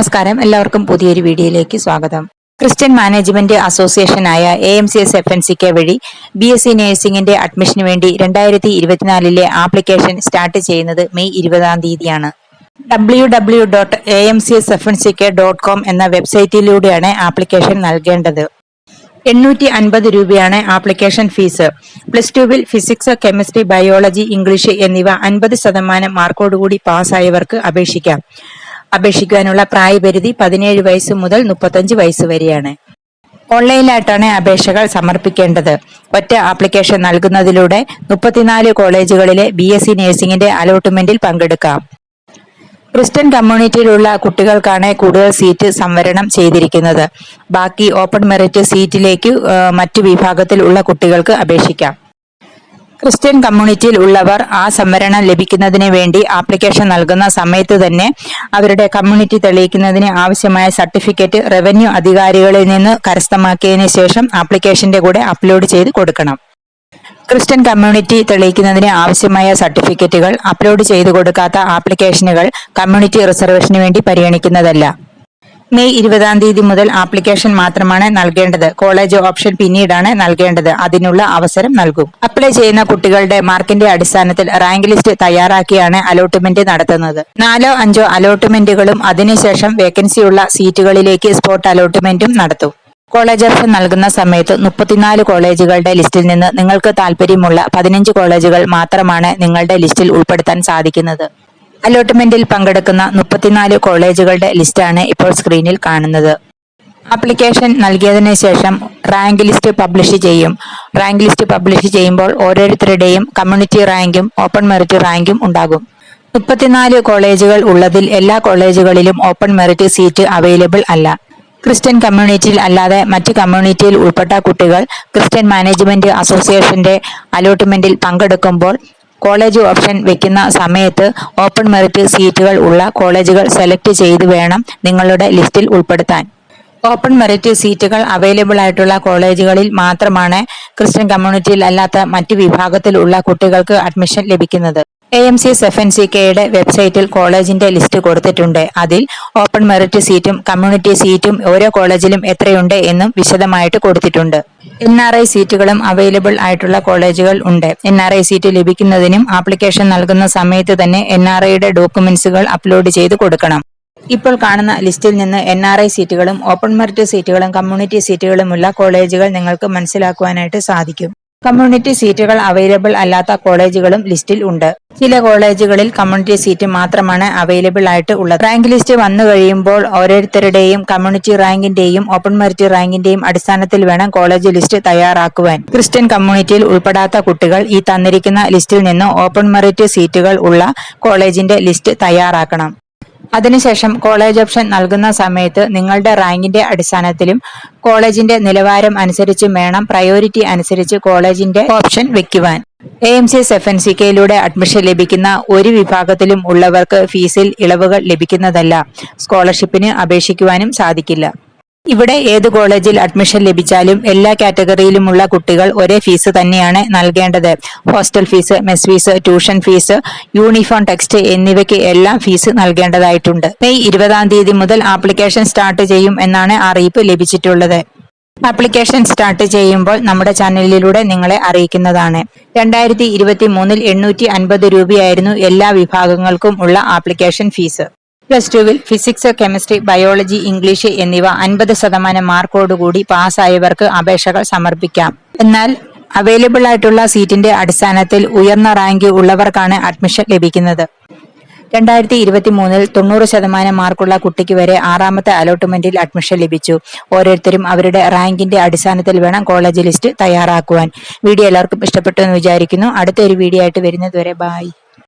നമസ്കാരം. എല്ലാവർക്കും പുതിയൊരു വീഡിയോയിലേക്ക് സ്വാഗതം. Christian management അസോസിയേഷനായ A M C S F N C K വഴി ബി എസ് സി നഴ്സിംഗിന്റെ അഡ്മിഷന് വേണ്ടി രണ്ടായിരത്തി ഇരുപത്തിനാലിലെ ആപ്ലിക്കേഷൻ സ്റ്റാർട്ട് ചെയ്യുന്നത് മെയ് ഇരുപതാം തീയതിയാണ്. W W dot A M C S F N C K dot com എന്ന വെബ്സൈറ്റിലൂടെയാണ് ആപ്ലിക്കേഷൻ നൽകേണ്ടത്. എണ്ണൂറ്റി അൻപത് രൂപയാണ് ആപ്ലിക്കേഷൻ ഫീസ്. പ്ലസ് ടുവിൽ ഫിസിക്സ് കെമിസ്ട്രി ബയോളജി ഇംഗ്ലീഷ് എന്നിവ അൻപത് ശതമാനം മാർക്കോടുകൂടി പാസ്സായവർക്ക് അപേക്ഷിക്കാം. അപേക്ഷിക്കുവാനുള്ള പ്രായപരിധി പതിനേഴ് വയസ്സ് മുതൽ മുപ്പത്തഞ്ച് വയസ്സ് വരെയാണ്. ഓൺലൈനിലായിട്ടാണ് അപേക്ഷകൾ സമർപ്പിക്കേണ്ടത്. ഒറ്റ ആപ്ലിക്കേഷൻ നൽകുന്നതിലൂടെ മുപ്പത്തിനാല് കോളേജുകളിലെ ബി എസ് സി നഴ്സിംഗിന്റെ അലോട്ട്മെന്റിൽ പങ്കെടുക്കാം. ക്രിസ്ത്യൻ കമ്മ്യൂണിറ്റിയിലുള്ള കുട്ടികൾക്കാണ് കൂടുതൽ സീറ്റ് സംവരണം ചെയ്തിരിക്കുന്നത്. ബാക്കി ഓപ്പൺ മെറിറ്റ് സീറ്റിലേക്ക് മറ്റു വിഭാഗത്തിൽ ഉള്ള കുട്ടികൾക്ക് അപേക്ഷിക്കാം. ക്രിസ്ത്യൻ കമ്മ്യൂണിറ്റിയിൽ ഉള്ളവർ ആ സംവരണം ലഭിക്കുന്നതിന് വേണ്ടി ആപ്ലിക്കേഷൻ നൽകുന്ന സമയത്ത് തന്നെ അവരുടെ കമ്മ്യൂണിറ്റി തെളിയിക്കുന്നതിന് ആവശ്യമായ സർട്ടിഫിക്കറ്റ് റവന്യൂ അധികാരികളിൽ നിന്ന് കരസ്ഥമാക്കിയതിനു ശേഷം ആപ്ലിക്കേഷന്റെ കൂടെ അപ്ലോഡ് ചെയ്ത് കൊടുക്കണം. ക്രിസ്ത്യൻ കമ്മ്യൂണിറ്റി തെളിയിക്കുന്നതിന് ആവശ്യമായ സർട്ടിഫിക്കറ്റുകൾ അപ്ലോഡ് ചെയ്തു കൊടുക്കാത്ത ആപ്ലിക്കേഷനുകൾ കമ്മ്യൂണിറ്റി റിസർവേഷന് വേണ്ടി പരിഗണിക്കുന്നതല്ല. മെയ് ഇരുപതാം തീയതി മുതൽ ആപ്ലിക്കേഷൻ മാത്രമാണ് നൽകേണ്ടത്. കോളേജ് ഓപ്ഷൻ പിന്നീടാണ് നൽകേണ്ടത്. അതിനുള്ള അവസരം നൽകും. അപ്ലൈ ചെയ്യുന്ന കുട്ടികളുടെ മാർക്കിന്റെ അടിസ്ഥാനത്തിൽ റാങ്ക് ലിസ്റ്റ് തയ്യാറാക്കിയാണ് അലോട്ട്മെന്റ് നടത്തുന്നത്. നാലോ അഞ്ചോ അലോട്ട്മെന്റുകളും അതിനുശേഷം വേക്കൻസിയുള്ള സീറ്റുകളിലേക്ക് സ്പോട്ട് അലോട്ട്മെന്റും നടത്തും. കോളേജ് ഓപ്ഷൻ നൽകുന്ന സമയത്ത് മുപ്പത്തിനാല് കോളേജുകളുടെ ലിസ്റ്റിൽ നിന്ന് നിങ്ങൾക്ക് താല്പര്യമുള്ള പതിനഞ്ച് കോളേജുകൾ മാത്രമാണ് നിങ്ങളുടെ ലിസ്റ്റിൽ ഉൾപ്പെടുത്താൻ സാധിക്കുന്നത്. അലോട്ട്മെന്റിൽ പങ്കെടുക്കുന്ന മുപ്പത്തിനാല് കോളേജുകളുടെ ലിസ്റ്റാണ് ഇപ്പോൾ സ്ക്രീനിൽ കാണുന്നത്. ആപ്ലിക്കേഷൻ നൽകിയതിന് ശേഷം റാങ്ക് ലിസ്റ്റ് പബ്ലിഷ് ചെയ്യും. റാങ്ക് ലിസ്റ്റ് പബ്ലിഷ് ചെയ്യുമ്പോൾ ഓരോരുത്തരുടെയും കമ്മ്യൂണിറ്റി റാങ്കും ഓപ്പൺ മെറിറ്റ് റാങ്കും ഉണ്ടാകും. മുപ്പത്തിനാല് കോളേജുകൾ ഉള്ളതിൽ എല്ലാ കോളേജുകളിലും ഓപ്പൺ മെറിറ്റ് സീറ്റ് അവൈലബിൾ അല്ല. ക്രിസ്ത്യൻ കമ്മ്യൂണിറ്റിയിൽ അല്ലാതെ മറ്റ് കമ്മ്യൂണിറ്റിയിൽ ഉൾപ്പെട്ട കുട്ടികൾ ക്രിസ്ത്യൻ മാനേജ്മെന്റ് അസോസിയേഷന്റെ അലോട്ട്മെന്റിൽ പങ്കെടുക്കുമ്പോൾ കോളേജ് ഓപ്ഷൻ വെക്കുന്ന സമയത്ത് ഓപ്പൺ മെറിറ്റ് സീറ്റുകൾ ഉള്ള കോളേജുകൾ സെലക്ട് ചെയ്ത് വേണം നിങ്ങളുടെ ലിസ്റ്റിൽ ഉൾപ്പെടുത്താൻ. ഓപ്പൺ മെറിറ്റ് സീറ്റുകൾ അവൈലബിൾ ആയിട്ടുള്ള കോളേജുകളിൽ മാത്രമാണ് ക്രിസ്ത്യൻ കമ്മ്യൂണിറ്റിയിൽ അല്ലാത്ത മറ്റ് വിഭാഗത്തിലുള്ള കുട്ടികൾക്ക് അഡ്മിഷൻ ലഭിക്കുന്നത്. A M C S F N C കെയുടെ വെബ്സൈറ്റിൽ കോളേജിന്റെ ലിസ്റ്റ് കൊടുത്തിട്ടുണ്ട്. അതിൽ ഓപ്പൺ മെറിറ്റ് സീറ്റും കമ്മ്യൂണിറ്റി സീറ്റും ഓരോ കോളേജിലും എത്രയുണ്ട് എന്നും വിശദമായിട്ട് കൊടുത്തിട്ടുണ്ട്. എൻ ആർ ഐ സീറ്റുകളും അവൈലബിൾ ആയിട്ടുള്ള കോളേജുകൾ ഉണ്ട്. എൻ ആർ ഐ സീറ്റ് ലഭിക്കുന്നതിനും ആപ്ലിക്കേഷൻ നൽകുന്ന സമയത്ത് തന്നെ എൻ ആർ ഐയുടെ ഡോക്യുമെന്റ്സുകൾ അപ്ലോഡ് ചെയ്ത് കൊടുക്കണം. ഇപ്പോൾ കാണുന്ന ലിസ്റ്റിൽ നിന്ന് എൻ ആർ ഐ സീറ്റുകളും ഓപ്പൺ മെറിറ്റ് സീറ്റുകളും കമ്മ്യൂണിറ്റി സീറ്റുകളുമുള്ള കോളേജുകൾ നിങ്ങൾക്ക് മനസ്സിലാക്കുവാനായിട്ട് സാധിക്കും. കമ്മ്യൂണിറ്റി സീറ്റുകൾ അവൈലബിൾ അല്ലാത്ത കോളേജുകളും ലിസ്റ്റിൽ ഉണ്ട്. ചില കോളേജുകളിൽ കമ്മ്യൂണിറ്റി സീറ്റ് മാത്രമാണ് അവൈലബിൾ ആയിട്ട് ഉള്ളത്. റാങ്ക് ലിസ്റ്റ് വന്നു കഴിയുമ്പോൾ ഓരോരുത്തരുടെയും കമ്മ്യൂണിറ്റി റാങ്കിന്റെയും ഓപ്പൺ മെറിറ്റ് റാങ്കിന്റെയും അടിസ്ഥാനത്തിൽ വേണം കോളേജ് ലിസ്റ്റ് തയ്യാറാക്കുവാൻ. ക്രിസ്ത്യൻ കമ്മ്യൂണിറ്റിയിൽ ഉൾപ്പെടാത്ത കുട്ടികൾ ഈ തന്നിരിക്കുന്ന ലിസ്റ്റിൽ നിന്ന് ഓപ്പൺ മെറിറ്റ് സീറ്റുകൾ ഉള്ള കോളേജിന്റെ ലിസ്റ്റ് തയ്യാറാക്കണം. അതിനുശേഷം കോളേജ് ഓപ്ഷൻ നൽകുന്ന സമയത്ത് നിങ്ങളുടെ റാങ്കിന്റെ അടിസ്ഥാനത്തിലും കോളേജിന്റെ നിലവാരം അനുസരിച്ചും വേണം. പ്രയോറിറ്റി അനുസരിച്ച് കോളേജിന്റെ option വെക്കുവാൻ. A M C S F N C കെയിലൂടെ admission ലഭിക്കുന്ന ഒരു വിഭാഗത്തിലും ഉള്ളവർക്ക് ഫീസിൽ ഇളവുകൾ ലഭിക്കുന്നതല്ല. സ്കോളർഷിപ്പിന് അപേക്ഷിക്കുവാനും സാധിക്കില്ല. ഇവിടെ ഏത് കോളേജിൽ അഡ്മിഷൻ ലഭിച്ചാലും എല്ലാ കാറ്റഗറിയിലുമുള്ള കുട്ടികൾ ഒരേ ഫീസ് തന്നെയാണ് നൽകേണ്ടത്. Hostel fees mess fees tuition fees uniform text എന്നിവയ്ക്ക് എല്ലാം ഫീസ് നൽകേണ്ടതായിട്ടുണ്ട്. മെയ് ഇരുപതാം തീയതി മുതൽ ആപ്ലിക്കേഷൻ സ്റ്റാർട്ട് ചെയ്യും എന്നാണ് അറിയിപ്പ് ലഭിച്ചിട്ടുള്ളത്. ആപ്ലിക്കേഷൻ സ്റ്റാർട്ട് ചെയ്യുമ്പോൾ നമ്മുടെ ചാനലിലൂടെ നിങ്ങളെ അറിയിക്കുന്നതാണ്. രണ്ടായിരത്തി ഇരുപത്തി മൂന്നിൽ എണ്ണൂറ്റി അൻപത് രൂപയായിരുന്നു എല്ലാ വിഭാഗങ്ങൾക്കും ഉള്ള ആപ്ലിക്കേഷൻ ഫീസ് പ്ലസ് ടുവിൽ ഫിസിക്സ് കെമിസ്ട്രി ബയോളജി ഇംഗ്ലീഷ് എന്നിവ അൻപത് ശതമാനം മാർക്കോടുകൂടി പാസ്സായവർക്ക് അപേക്ഷകൾ സമർപ്പിക്കാം. എന്നാൽ അവൈലബിൾ ആയിട്ടുള്ള സീറ്റിന്റെ അടിസ്ഥാനത്തിൽ ഉയർന്ന റാങ്ക് ഉള്ളവർക്കാണ് അഡ്മിഷൻ ലഭിക്കുന്നത്. രണ്ടായിരത്തി ഇരുപത്തി മൂന്നിൽ തൊണ്ണൂറ് ശതമാനം മാർക്കുള്ള കുട്ടിക്ക് വരെ ആറാമത്തെ അലോട്ട്മെന്റിൽ അഡ്മിഷൻ ലഭിച്ചു. ഓരോരുത്തരും അവരുടെ റാങ്കിന്റെ അടിസ്ഥാനത്തിൽ വേണം കോളേജ് ലിസ്റ്റ് തയ്യാറാക്കുവാൻ. വീഡിയോ എല്ലാവർക്കും ഇഷ്ടപ്പെട്ടു എന്ന് വിചാരിക്കുന്നു. അടുത്ത ഒരു വീഡിയോ ആയിട്ട് വരുന്നതുവരെ ബായ്